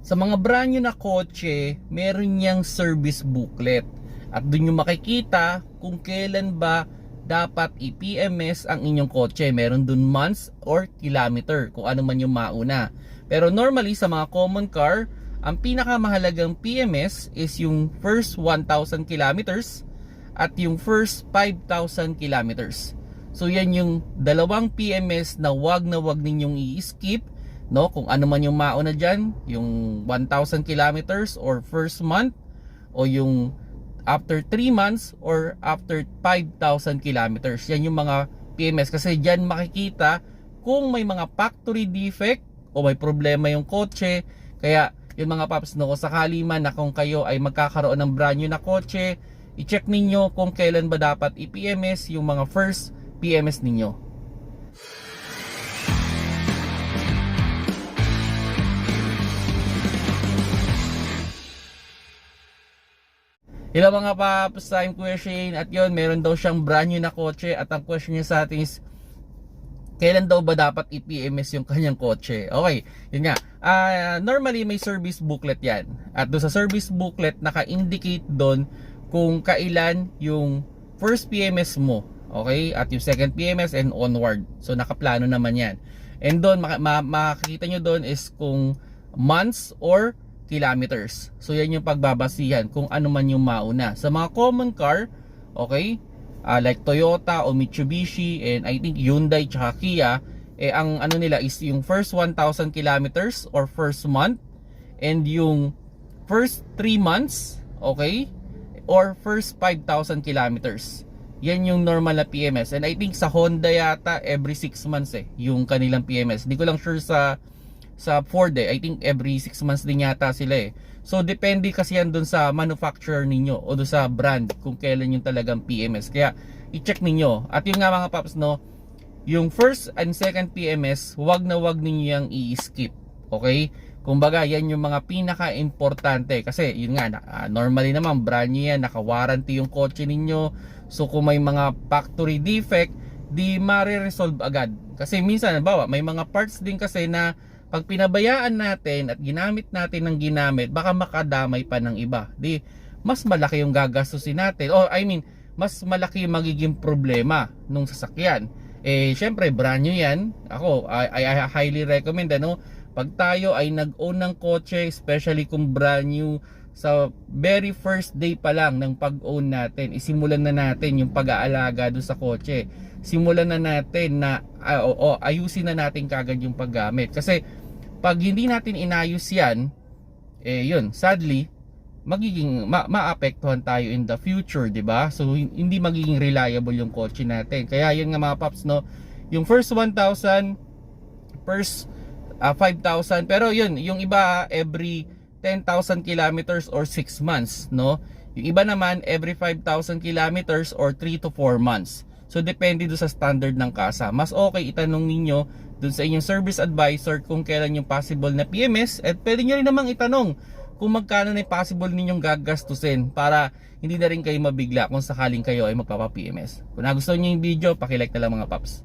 Sa mga brand new na kotse, meron niyang service booklet. At doon yung makikita kung kailan ba dapat i-PMS ang inyong kotse. Meron doon months or kilometer kung ano man yung mauna. Pero normally sa mga common car, ang pinakamahalagang PMS is yung first 1,000 kilometers at yung first 5,000 kilometers. So yan yung dalawang PMS na wag na wag ninyong i-skip no? Kung ano man yung mauna diyan yung 1000 kilometers or first month o yung after 3 months or after 5,000 kilometers. Yan yung mga PMS kasi diyan makikita kung may mga factory defect o may problema yung kotse. Kaya yun mga paps no sakali man na kung kayo ay magkakaroon ng brand new na kotse i-check ninyo kung kailan ba dapat i-PMS yung mga first PMS ninyo Hello mga paps, I'm Kuya Shane at yun, meron daw siyang brand new na kotse at ang question niya sa atin is kailan daw ba dapat i-PMS yung kanyang kotse? Okay, yun nga. Ah, normally may service booklet yan. At doon sa service booklet, naka-indicate doon kung kailan yung first PMS mo. Okay? At yung second PMS and onward. So nakaplano naman yan. And doon, makikita nyo doon is kung months or kilometers. So yan yung pagbabasihan kung ano man yung mauna. Sa mga common car, okay, ah, like Toyota o Mitsubishi and I think Hyundai tsaka Kia, eh ang ano nila is yung first 1,000 kilometers or first month and yung first 3 months, okay, or first 5,000 kilometers. Yan yung normal na PMS. And I think sa Honda yata every 6 months eh yung kanilang PMS. Hindi ko lang sure sa sa Ford eh. I think every 6 months din yata sila eh. So depende kasi yan dun sa manufacturer ninyo o dun sa brand kung kailan yung talagang PMS. Kaya i-check ninyo. At yung nga mga paps no, yung first and second PMS, wag na wag ninyo yung i-skip. Okay? Kumbaga, yan yung mga pinaka-importante kasi yun nga, ah, normally naman brand new yan, naka-warranty yung kotse ninyo. So kung may mga factory defect, di mare-resolve agad. Kasi minsan, bawa, may mga parts din kasi na pag pinabayaan natin at ginamit natin ng ginamit, baka makadamay pa ng iba. Di, mas malaki yung gagastusin natin. Or I mean, mas malaki yung magiging problema nung sasakyan. Eh, syempre, brand new yan. Ako, I, I highly recommend, ano, pag tayo ay nag-own ng kotse, especially kung brand new, sa very first day pa lang ng pag-own natin, isimulan na natin yung pag-aalaga doon sa kotse. Simulan na natin na, ah, o, o, ayusin na natin kagad yung paggamit. Kasi, pag hindi natin inayos yan, eh yun, sadly, magiging ma- maapektuhan tayo in the future, 'di ba? So hin- hindi magiging reliable yung kotse natin. Kaya yun nga mga paps no, yung first 1,000 first ah, 5,000 pero yun, yung iba every 10,000 kilometers or 6 months, no? Yung iba naman every 5,000 kilometers or 3 to 4 months. So depende do sa standard ng kasa. Mas okay itanong ninyo dun sa inyong service advisor kung kailan yung possible na PMS at pwede nyo rin namang itanong kung magkano na possible ninyong gagastusin para hindi na rin kayo mabigla kung sakaling kayo ay magpapa-PMS. Kung nagustuhan nyo yung video, pakilike na lang mga paps.